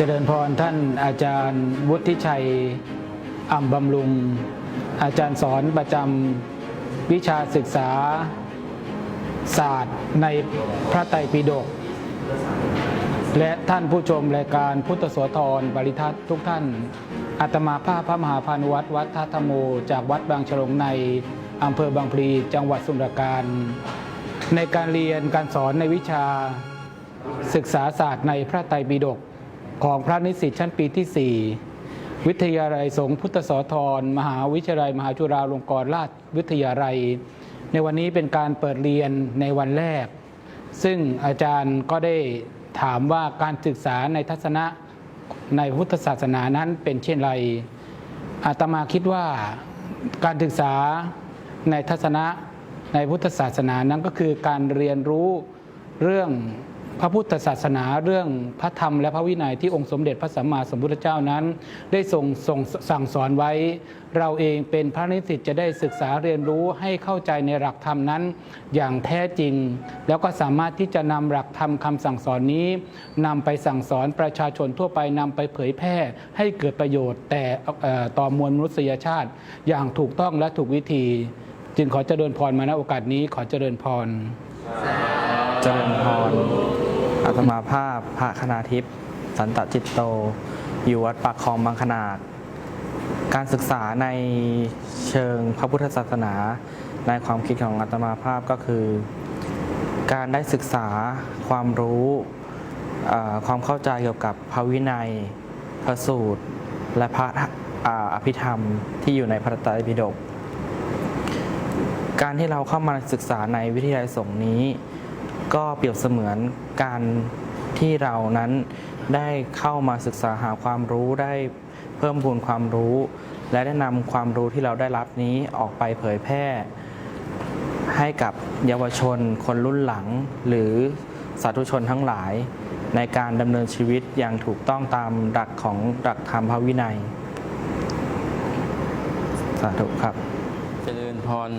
เจริญพรท่านอาจารย์วุฒิชัยอ่ำบำรุง อาจารย์สอนประจำวิชาศึกษา ศาสตร์ในพระไตรปิฎกและท่านผู้ชมรายการพุทธโสธรบริทัศน์ทุกท่าน อาตมาภาพพระมหาพานุวัตรวัดท่าธรรมโม จากวัดบางฉลงในอำเภอบางพลีจังหวัดสุรปราการในการเรียนการสอนในวิชาศึกษาศาสตร์ในพระไตรปิฎก ของพระนิสิตชั้นปีที่ 4 วิทยาลัยสงฆ์พุทธสธรมหาวิทยาลัย มหาจุฬาลงกรณราชวิทยาลัย ในวันนี้เป็นการเปิดเรียนในวันแรก ซึ่งอาจารย์ก็ได้ถามว่าการศึกษาในทัศนะในพุทธศาสนานั้นเป็นเช่นไร อาตมาคิดว่าการศึกษาในทัศนะในพุทธศาสนานั้นก็คือการเรียนรู้เรื่อง พระพุทธศาสนาเรื่องพระธรรมและพระวินัยที่องค์สมเด็จพระสัมมาสัมพุทธเจ้านั้น ได้ทรงทรงสั่งสอนไว้ เราเองเป็นพระนิสิตจะได้ศึกษาเรียนรู้ให้เข้าใจในหลักธรรมนั้น อย่างแท้จริง แล้วก็สามารถที่จะนำหลักธรรมคำสั่งสอนนี้นำไปสั่งสอนประชาชนทั่วไปนำไปเผยแพร่ ให้เกิดประโยชน์แต่ต่อมวลมนุษยชาติ อย่างถูกต้องและถูกวิธี จึงขอเจริญพรมาณโอกาสนี้ขอเจริญพร จริญพรอาตมาภาพพระคณาทิพย์สันตจิตโต อยู่วัดปากคลองบางขนาด การศึกษาในเชิงพระพุทธศาสนา ในความคิดของอาตมาภาพก็คือ การได้ศึกษาความรู้ความเข้าใจเกี่ยวกับพระวินัย พระสูตร และพระอ่าอภิธรรมที่อยู่ในพระไตรปิฎกการที่เราเข้ามาศึกษาในวิทยาลัยสงฆ์นี้ ก็เปรียบเสมือนการที่เรานั้นได้เข้ามาศึกษาหาความรู้ได้เพิ่มพูนความรู้ และได้นำความรู้ที่เราได้รับนี้ออกไปเผยแพร่ ให้กับเยาวชน คนรุ่นหลัง หรือสาธุชนทั้งหลาย ในการดำเนินชีวิตอย่างถูกต้องตามหลักของหลักธรรมพระวินัย สาธุครับ เจริญพร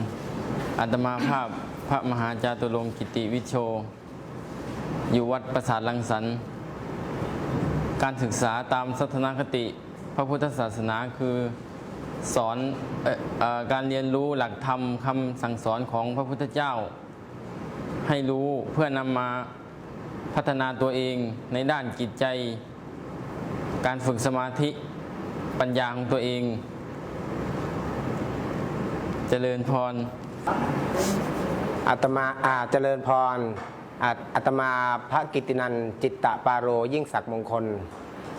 อาตมาภาพ พระมหาจาตุรงกิติวิโช อยู่วัดประสาทลังสรรค์การศึกษาตามสัทนคติ พระพุทธศาสนาคือสอนออการเรียนรู้หลักธรรมคำสั่งสอนของพระพุทธเจ้า ให้รู้เพื่อนำมาพัฒนาตัวเองในด้านจิตใจ การฝึกสมาธิปัญญาของตัวเองเจริญพร อาตมาอาเจริญพรอาตมาพระกิตินันจิตตะปาโรยิ่งศักดิ์มงคล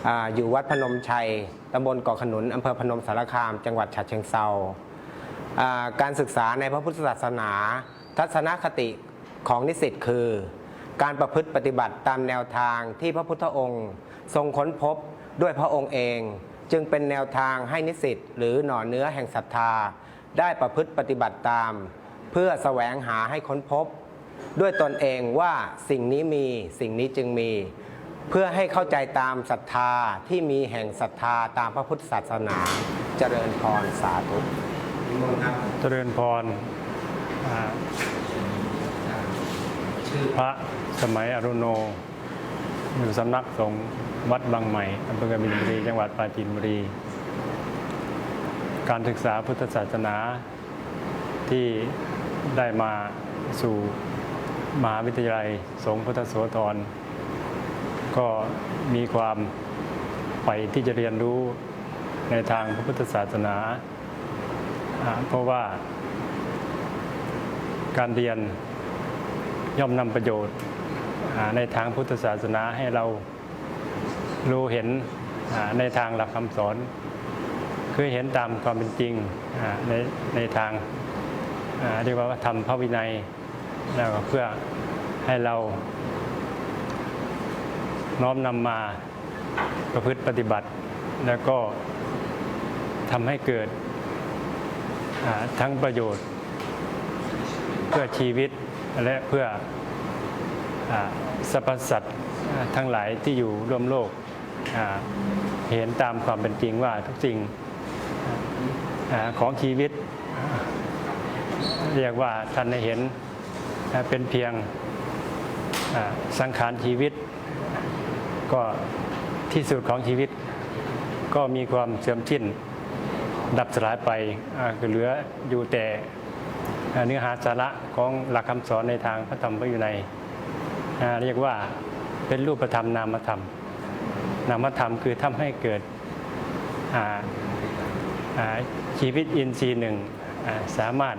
ออยู่วัดพนมชัยตำบลเกาะขนุนอำเภอพนมสารคาม จังหวัดฉะเชิงเซาการศึกษาในพระพุทธศาสนา ทัศนคติของนิสิตคือ การประพฤติปฏิบัติตามแนวทางที่พระพุทธองค์ ทรงค้นพบด้วยพระองค์เอง จึงเป็นแนวทางให้นิสิตหรือหน่อเนื้อแห่งศรัทธา ได้ประพฤติปฏิบัติตาม เพื่อแสวงหาให้ค้นพบ ด้วยตนเองว่าสิ่งนี้มีสิ่งนี้จึงมี เพื่อให้เข้าใจตามศรัทธาที่มีแห่งศรัทธาตามพระพุทธศาสนา เจริญพรสาธุเจริญพรพระสมัยอรุโน อยู่สำนักสงฆ์วัดบางใหม่อำเภอกบินบุรี จังหวัดปราจีนบุรี การศึกษาพุทธศาสนาที่ ได้มาสู่มหาวิทยาลัยสงฆ์พุทธโสธรก็มีความใฝ่ที่จะเรียนรู้ในทางพระพุทธศาสนา เพราะว่าการเรียนย่อมนำประโยชน์ในทางพุทธศาสนาให้เรารู้เห็นในทางหลักคำสอน คือเห็นตามความเป็นจริงในในทาง เรียกว่าทำพระวินัยแล้วก็เพื่อให้เรา น้อมนำมาประพฤติปฏิบัติ แล้วก็ทำให้เกิดทั้งประโยชน์ เพื่อชีวิตและเพื่ออสรรพสัตว์ทั้งหลายที่อยู่ร่วมโลกเห็นตามความเป็นจริงว่าทุกสิ่งอของชีวิต เรียกว่าท่านได้เห็นเป็นเพียงสังขารชีวิต ก็ที่สุดของชีวิต ก็มีความเสื่อมสิ้น ดับสลายไปคือเหลืออยู่แต่เนื้อหาสาระของหลักคำสอนในทางพระธรรมพระวินัยอ่าเรียกว่าเป็นรูปธรรมนามธรรม นามธรรมคือทำให้เกิดชีวิตอินทรีย์หนึ่งสามารถ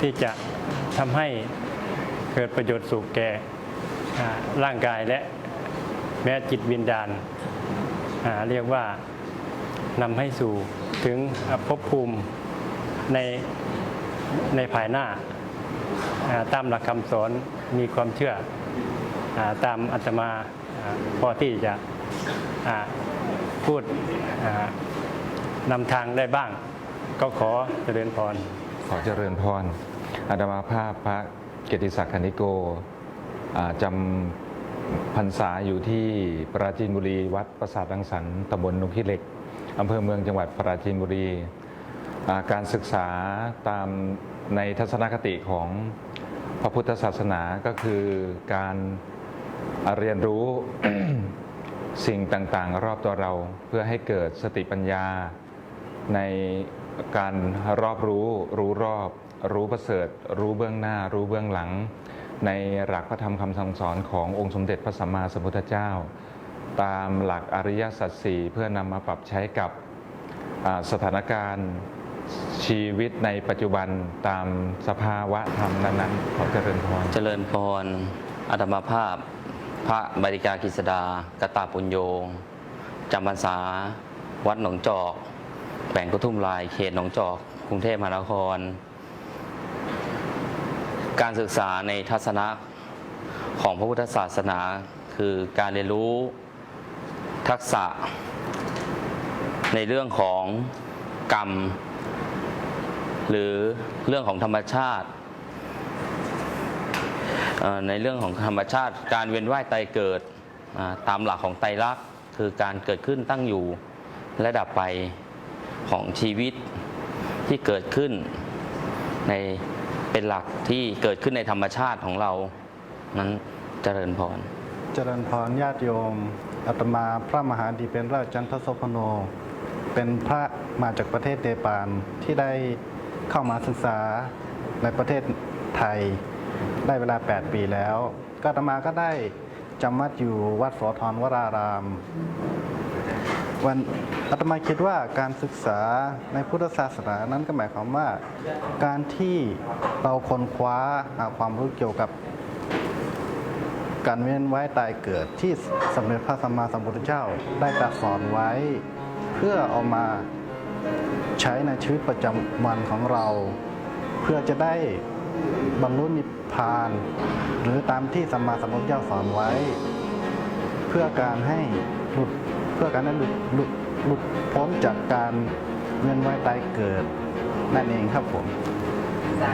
ที่จะทำให้เกิดประโยชน์สุขแก่ร่างกายและแม้จิตวิญญาณเรียกว่านำให้สู่ถึงภพภูมิในในภายหน้า ตามหลักคำสอนมีความเชื่ออตามอัตมาพอที่จะพูดนำทางได้บ้าง ก็ขอเจริญพร ขอเจริญพรอาตมาภาพพระเกติศักดิ์คณิโกจำพรรษาอยู่ที่ปราจีนบุรีวัดประสาทรังสรรค์ตำบลนุขี้เหล็กอำเภอเมืองจังหวัดปราจีนบุรี การศึกษาตามในทัศนคติของพระพุทธศาสนาก็คือการเรียนรู้สิ่งต่างๆ รอบตัวเราเพื่อให้เกิดสติปัญญา ในการรอบรู้รู้รอบ รู้ประเสริฐ รู้เบื้องหน้า รู้เบื้องหลัง ในหลักพระธรรมคำสั่งสอนขององค์สมเด็จพระสัมมาสัมพุทธเจ้า ตามหลักอริยสัจสี่เพื่อนำมาปรับใช้กับสถานการณ์ชีวิตในปัจจุบันตามสภาวะธรรมนั้นๆขอเจริญพร เจริญพรอัตมาภาพ พระบริกากิษดากตาปุญโยจำพรรษา วัดหนองจอก แขวงกระทุ่มลาย เขตหนองจอก กรุงเทพมหานคร การศึกษาในทัศนะของพระพุทธศาสนา คือการเรียนรู้ทักษะ ในเรื่องของกรรม หรือเรื่องของธรรมชาติ ในเรื่องของธรรมชาติ การเวียนว่ายตายเกิดตามหลักของไตรลักษณ์คือการเกิดขึ้นตั้งอยู่และดับไป ของชีวิตที่เกิดขึ้นในเป็นหลักที่เกิดขึ้นในธรรมชาติของเรานั้นเจริญพร เจริญพรญาติโยมอาตมาพระมหาดีเป็นราชจันทโสพโน เป็นพระมาจากประเทศเนปาลที่ได้เข้ามาศึกษาในประเทศไทยได้เวลา 8 ปีแล้ว ก็อาตมาก็ได้จำวัดอยู่วัดโสธรวราราม วันอาตมาคิดว่าการศึกษาในพุทธศาสนานั้นก็หมายความว่า การที่เราค้นคว้าหาความรู้เกี่ยวกับ การเวียนว่ายตายเกิดที่สมเด็จพระสัมมาสัมพุทธเจ้าได้ตรัสสอนไว้ เพื่อเอามาใช้ในชีวิตประจำวันของเรา เพื่อจะได้บรรลุนิพพาน หรือตามที่สัมมาสัมพุทธเจ้าสอนไว้ เพื่อการให้หลุด เพื่อการนั้นหลุดหลุดหลุดพ้นจากการเวียนว่ายตายเกิดนั่นเองครับผมส